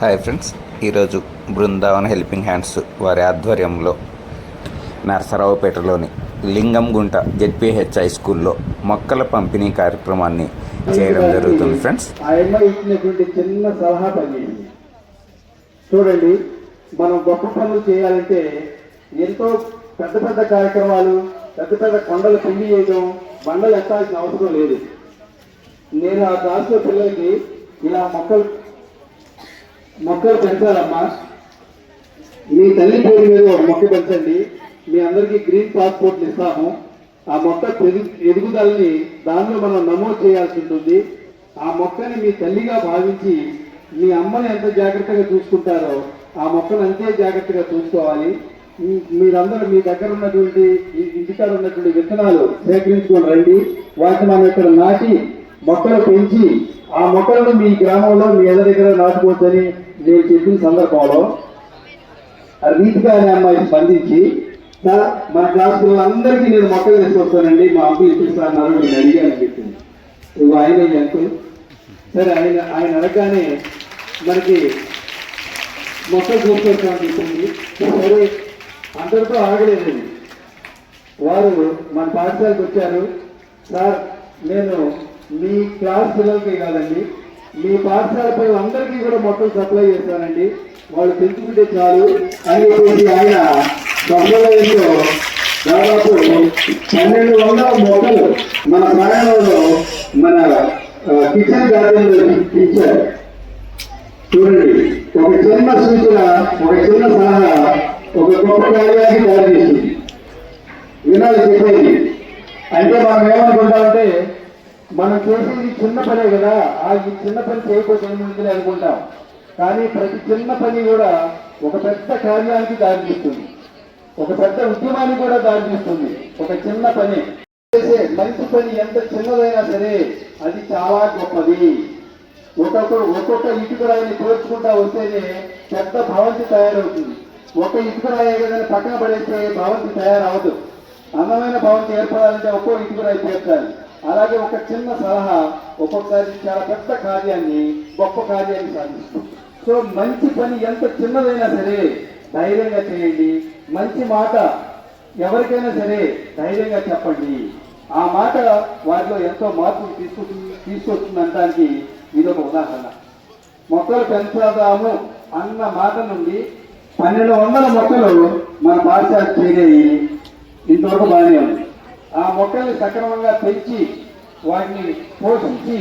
Hi friends ఈరోజు Brindavan helping hands వారి ఆధ్వర్యంలో నరసరావుపేటలోని లింగంగుంట జెడ్పిహెచ్ హై స్కూల్లో మొక్కల పంపిణీ కార్యక్రమాన్ని చేయడం జరుగుతుంది ఫ్రెండ్స్ చిన్న సలహా పని. చూడండి మనం గొప్ప పనులు చేయాలంటే ఎంతో పెద్ద పెద్ద కార్యక్రమాలు పెద్ద పెద్ద కొండలు పిండి చేయడం బండలు ఎత్తాల్సిన అవసరం లేదు. నేను ఆ క్లాస్లో పిల్లలకి ఇలా మొక్కలు మొక్కలు పెంచాలమ్మా. మీ తల్లి పేరు మీద ఒక మొక్క పెంచండి. మీ అందరికీ గ్రీన్ పాస్పోర్ట్లు ఇస్తాము. ఆ మొక్క ఎదుగుదలని దానిలో మనం నమోదు చేయాల్సి ఉంటుంది. ఆ మొక్కని మీ తల్లిగా భావించి మీ అమ్మని ఎంత జాగ్రత్తగా చూసుకుంటారో ఆ మొక్కను అంతే జాగ్రత్తగా చూసుకోవాలి. మీరందరూ మీ దగ్గర ఉన్నటువంటి ఇంటికాడ ఉన్నటువంటి విత్తనాలు సేకరించుకొని రండి. వాటిని మనం ఇక్కడ నాటి మొక్కలు పెంచి ఆ మొక్కలను మీ గ్రామంలో మీ ఎదురు దగ్గర నాటుకోవచ్చని నేను చెప్పిన సందర్భంలో ఆ రీతిగా అనే అమ్మాయి స్పందించి సార్ మన క్లాస్ పిల్లలందరికీ నేను మొక్కలు తీసుకొస్తానండి మా అమ్మ ఇప్పిస్తాను నేను అడిగాను చెప్పింది. ఇవి ఆయన ఎంత సరే ఆయన ఆయన అడగగానే మనకి మొక్కలు తీసుకొస్తామని చెప్పింది. సరే అందరితో ఆగలేదండి వారు మన పాఠశాలకు వచ్చారు. సార్ నేను మీ క్లాస్ పిల్లలకే కాదండి. మీ పాఠశాల పిల్లలందరికీ కూడా మొత్తం సప్లై చేస్తానండి. వాళ్ళు తెలుసుకుంటే చాలు. అని ఆయన సప్లైలో దాదాపు పన్నెండు వందల మొక్కలు మన ప్రయాణంలో మన కిచెన్ గార్డెన్లో ఇచ్చారు. చూడండి. ఒక చిన్న సూచన ఒక చిన్న సలహా ఒక గొప్ప కార్యానికి దారి చేస్తుంది వినాలి చెప్పేది అంటే మనం ఏమనుకుంటామంటే మనం చేసేది చిన్న పనే కదా. ఆ ఈ చిన్న పని చేయకపోతే ఏముంటుంది అనుకుంటాం. కానీ ప్రతి చిన్న పని కూడా ఒక పెద్ద కార్యానికి దారితీస్తుంది ఒక పెద్ద ఉద్యమానికి కూడా దారితీస్తుంది ఒక చిన్న పని. చేసే మంచి పని ఎంత చిన్నదైనా సరే అది చాలా గొప్పది. ఒక్కొక్క ఒక్కొక్క ఇటుక రాయిని వస్తేనే పెద్ద భవంతి తయారవుతుంది. ఒక ఇటుక రాయి ఏదైనా పక్కన పడేస్తే భవంతి తయారవదు. అందమైన భవంతి ఏర్పడాలంటే ఒక్కో ఇటుకరాయి రాయి అలాగే ఒక చిన్న సలహా ఒక్కొక్కసారి చాలా పెద్ద కార్యాన్ని గొప్ప కార్యాన్ని సాధిస్తుంది. సో మంచి పని ఎంత చిన్నదైనా సరే ధైర్యంగా చేయండి. మంచి మాట ఎవరికైనా సరే ధైర్యంగా చెప్పండి. ఆ మాట వారిలో ఎంతో మార్పులు తీసుకు తీసుకొస్తుందనడానికి ఇది ఒక ఉదాహరణ. మొక్కలు పెంచుదాము అన్న మాట నుండి పన్నెండు వందల మొక్కలు మన పాఠశాల చేరాయి ఇంతవరకు బాగానే ఉంది. ఆ మొక్కల్ని సక్రమంగా పెంచి వాటిని పోషించి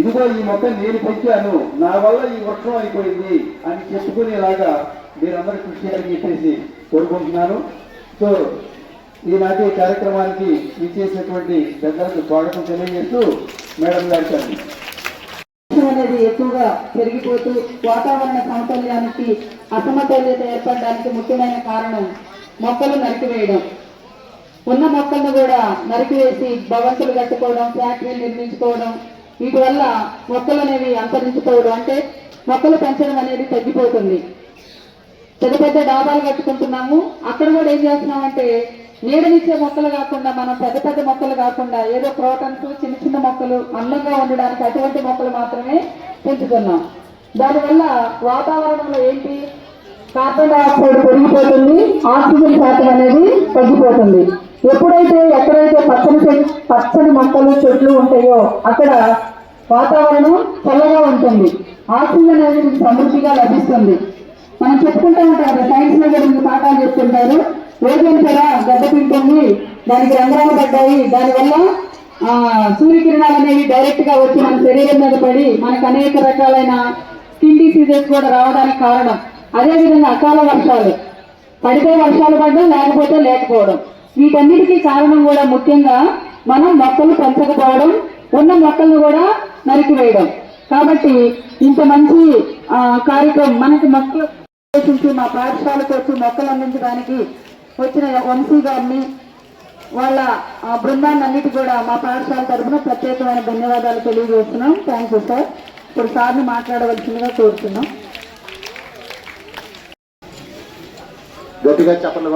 ఇదిగో ఈ మొక్క నేను పెంచాను నా వల్ల ఈ వృక్షం అయిపోయింది అని చెప్పుకునేలాగా మీరందరూ కృషి చేయాలని చెప్పేసి కోరుకుంటున్నాను. సో ఈనాటి కార్యక్రమానికి ఇచ్చేసినటువంటి పెద్దలకు స్వాగతం తెలియజేస్తూ మేడం గారికి అనేది ఎక్కువగా పెరిగిపోతూ వాతావరణ సమతుల్యానికి అసమతుల్యత ఏర్పడడానికి ముఖ్యమైన కారణం మొక్కలు నరికివేయడం. ఉన్న మొక్కలను కూడా నరికివేసి భవంతులు కట్టుకోవడం ఫ్యాక్టరీలు నిర్మించుకోవడం వీటి వల్ల మొక్కలు అనేవి అంతరించిపోవడం అంటే మొక్కలు పెంచడం అనేది తగ్గిపోతుంది. పెద్ద పెద్ద డాబాలు కట్టుకుంటున్నాము. అక్కడ కూడా ఏం చేస్తున్నామంటే నీడనిచ్చే మొక్కలు కాకుండా మనం పెద్ద పెద్ద మొక్కలు కాకుండా ఏదో క్రోటన్స్ చిన్న చిన్న మొక్కలు అందంగా ఉండడానికి అటువంటి మొక్కలు మాత్రమే పెంచుతున్నాం. దానివల్ల వాతావరణంలో ఏంటి? కార్బన్ డైఆక్సైడ్ పెరిగిపోతుంది. ఆక్సిజన్ శాతం అనేది తగ్గిపోతుంది. ఎప్పుడైతే ఎక్కడైతే పచ్చని పచ్చని మొక్కలు చెట్లు ఉంటాయో అక్కడ వాతావరణం చల్లగా ఉంటుంది. ఆక్సిజన్ అనేది సమృద్ధిగా లభిస్తుంది. మనం చెప్పుకుంటూ ఉంటారు సైన్స్లో కూడా పాఠాలు చెప్తుంటారు. ఓజోన్ పొర దెబ్బతింటుంది దానికి రంధ్రాలు పడ్డాయి. దానివల్ల సూర్యకిరణాలు అనేవి డైరెక్ట్గా వచ్చి మన శరీరం మీద పడి మనకు అనేక రకాలైన స్కిన్ డిసీజెస్ కూడా రావడానికి కారణం. అదేవిధంగా అకాల వర్షాలు. పడితే వర్షాలు పడడం లేకపోతే లేకపోవడం. వీటన్నిటికీ కారణం కూడా ముఖ్యంగా మనం మొక్కలు పెంచకపోవడం ఉన్న మొక్కలను కూడా నరికివేయడం. కాబట్టి ఇంత మంచి కార్యక్రమం మనకి మొక్కలు ఉద్దేశించి మా పాఠశాలకు వచ్చి మొక్కలు అందించడానికి వచ్చిన వంశీ గారిని వాళ్ళ బృందాన్ని అన్నిటి కూడా మా పాఠశాల తరఫున ప్రత్యేకమైన ధన్యవాదాలు తెలియజేస్తున్నాం. థ్యాంక్ యూ సార్ ఇప్పుడు సార్ని మాట్లాడవలసిందిగా కోరుతున్నాం. గట్టిగా చెప్పండి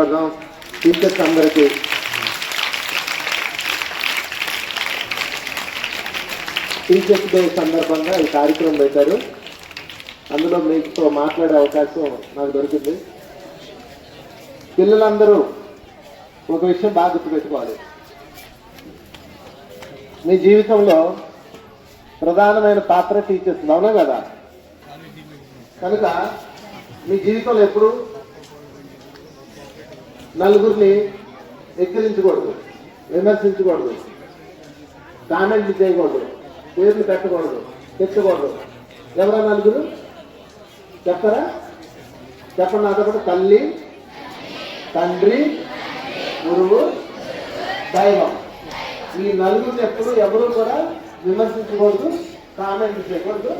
టీచర్స్ అందరికీ టీచర్స్ డే సందర్భంగా ఈ కార్యక్రమం పెట్టారు. అందులో మీతో మాట్లాడే అవకాశం నాకు దొరికింది. పిల్లలందరూ ఒక విషయం బాగా గుర్తుపెట్టుకోవాలి. మీ జీవితంలో ప్రధానమైన పాత్ర టీచర్స్ అవునా కదా? కనుక మీ జీవితంలో ఎప్పుడు నలుగురిని ఎక్కిరించకూడదు విమర్శించకూడదు కామెంట్లు చేయకూడదు పేర్లు పెట్టకూడదు తెచ్చకూడదు ఎవరా నలుగురు? చెప్తారా చెప్పండి నాతో కూడా తల్లి తండ్రి గురువు దైవం. ఈ నలుగురిని ఎప్పుడు ఎవరు కూడా విమర్శించకూడదు కామెంట్ చేయకూడదు.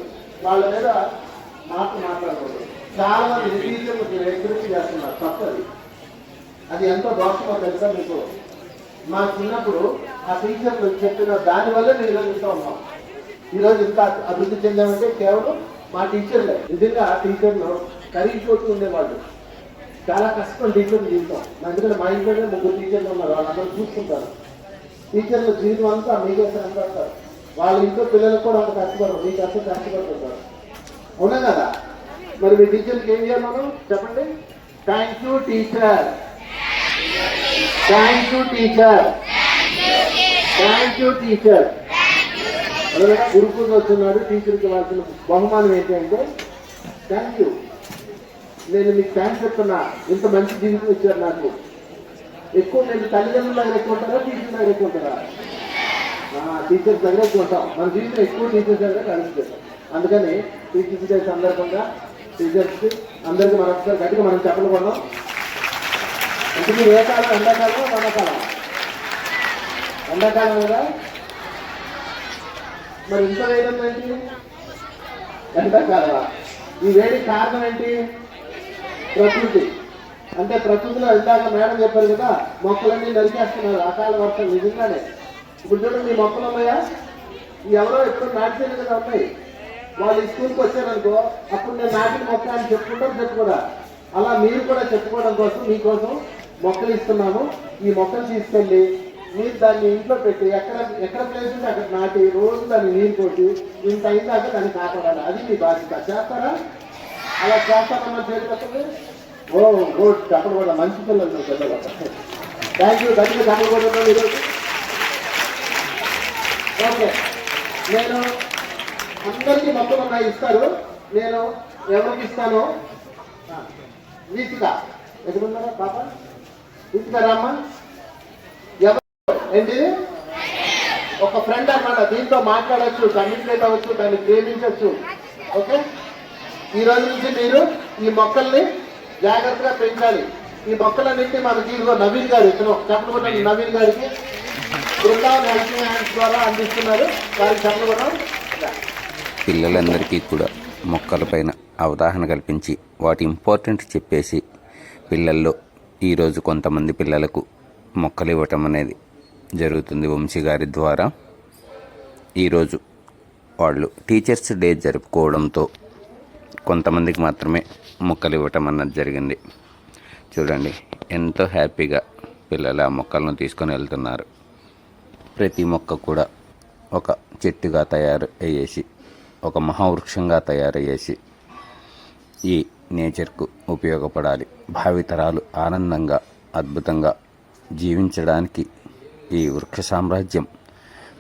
వాళ్ళ మీద మాట మాట్లాడకూడదు. చాలా మంది టీచర్లు మీరు చేస్తున్నారు. తప్పది. అది ఎంతో దోషమో తెలుసా మీకు? మా చిన్నప్పుడు ఆ టీచర్లు చెప్పిన దాని వల్ల నేను ఈరోజు ఇంత ఉన్నాం. ఈరోజు ఇంత అభివృద్ధి చెందామంటే కేవలం మా టీచర్లే. నిజంగా ఆ టీచర్లు కరిగిపోతూ ఉండేవాళ్ళు చాలా కష్టం టీచర్లు జీవితం. అందుకని మా ఇంట్లోనే ముగ్గురు టీచర్లు ఉన్నారు. వాళ్ళందరూ చూసుకుంటారు. టీచర్లు జీవితం అంతా మీకోసం అంటారు వాళ్ళ ఇంట్లో పిల్లలకు కూడా అంత కష్టపడరు. మీకు అసలు కష్టపడుతుంటారు అవునా కదా? మరి మీ టీచర్కి ఏం చేయాలి మనం? చెప్పండి. Thank you teacher thank you teacher thank you teacher గురుకులు వస్తున్నాడు టీచర్కి ఇవ్వాల్సిన బహుమానం ఏంటంటే థ్యాంక్ యూ నేను మీకు థ్యాంక్స్ చెప్తున్నా. ఇంత మంచి జీవితం ఇచ్చారు నాకు. ఎక్కువ నేను తల్లిదండ్రుల దగ్గర ఎక్కువ ఉంటారా టీచర్ దగ్గర ఎక్కువ ఉంటారా? టీచర్స్ దగ్గర ఎక్కువ ఉంటాం. మన జీవితం ఎక్కువ టీచర్స్ దగ్గర కలిసి అందుకని టీచర్స్ డే సందర్భంగా టీచర్స్కి అందరికీ మనం ఒకసారి గట్టిగా మనం చెప్పలు కొన్నాం అంటే మీరు ఏ కాలం? ఎండాకాలం వానాకాలం ఎండాకాలం కదా? మరి ఇంత వేయడం ఏంటి? ఎండాకాలం ఈ వేడి కారణం ఏంటి? ప్రకృతి. అంటే ప్రకృతిలో ఇందాక మేడం చెప్పారు కదా మొక్కలన్నీ నరికేస్తున్నారు. అకాల వర్షం నిజంగానే. ఇప్పుడు చూడండి మీ మొక్కలు ఉన్నాయా? ఈ ఎవరో ఎప్పుడు నాటితేనే కదా ఉన్నాయి? వాళ్ళు ఈ స్కూల్కి వచ్చారనుకో అప్పుడు నేను నాటిన మొక్క అని చెప్పుకుంటాం చెప్పుకోరా. అలా మీరు కూడా చెప్పుకోవడం కోసం మీకోసం మొక్కలు ఇస్తున్నాము. ఈ మొక్కలు తీసుకెళ్ళి మీరు దాన్ని ఇంట్లో పెట్టి ఎక్కడ ఎక్కడ ప్లేస్ ఉంటే అక్కడ నాటి రోజు దాన్ని నీరు కొట్టి ఇంత అయిందాక దాన్ని కాపాడాలి. అది మీ బాధ్యత. చేస్తారా? అలా చేస్తారమ్మా చేతి ఓ గుడ్. అక్కడ కూడా మంచి పిల్లలు పెద్దలు థ్యాంక్ యూ దగ్గర దగ్గర కూడా ఈరోజు ఓకే. నేను అందరికీ మొత్తం నా ఇస్తారు. నేను ఎవరికి ఇస్తాను వీతిక ఎక్కడున్నారా పాప? వీతిక ఎవరు? ఏంటి? ఒక ఫ్రెండ్ అనమాట దీంతో మాట్లాడచ్చు కమ్యూనికేట్ అవ్వచ్చు దాన్ని ప్రేమించవచ్చు ఓకే? ఈ రోజు నుంచి మీరు ఈ మొక్కల్ని జాగ్రత్తగా పెంచాలి. ఈ మొక్కలన్నింటినీ మనకి ఇదిగో నవీన్ గారు ఇతను. చెప్పకుండా నవీన్ గారికి బృందావన్ హెల్పింగ్ హ్యాండ్స్ ద్వారా అందిస్తున్నారు. వారికి చెప్పకుండా పిల్లలందరికీ కూడా మొక్కలపైన అవగాహన కల్పించి వాటి ఇంపార్టెంట్ చెప్పేసి పిల్లల్లో ఈరోజు కొంతమంది పిల్లలకు మొక్కలు ఇవ్వటం అనేది జరుగుతుంది వంశీ గారి ద్వారా. ఈరోజు వాళ్ళు టీచర్స్ డే జరుపుకోవడంతో కొంతమందికి మాత్రమే మొక్కలు ఇవ్వటం అన్నది జరిగింది. చూడండి ఎంతో హ్యాపీగా పిల్లలు ఆ మొక్కలను తీసుకొని వెళ్తున్నారు. ప్రతి మొక్క కూడా ఒక చెట్టుగా తయారు అయ్యేసి ఒక మహావృక్షంగా తయారయ్యేసి ఈ నేచర్కు ఉపయోగపడాలి. భావితరాలు ఆనందంగా అద్భుతంగా జీవించడానికి ఈ వృక్ష సామ్రాజ్యం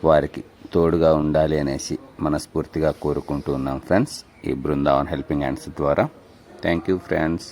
వారికి తోడుగా ఉండాలి అనేసి మనస్ఫూర్తిగా కోరుకుంటూ ఉన్నాం ఫ్రెండ్స్. ఈ బృందావన్ హెల్పింగ్ హ్యాండ్స్ ద్వారా. Thank you friends.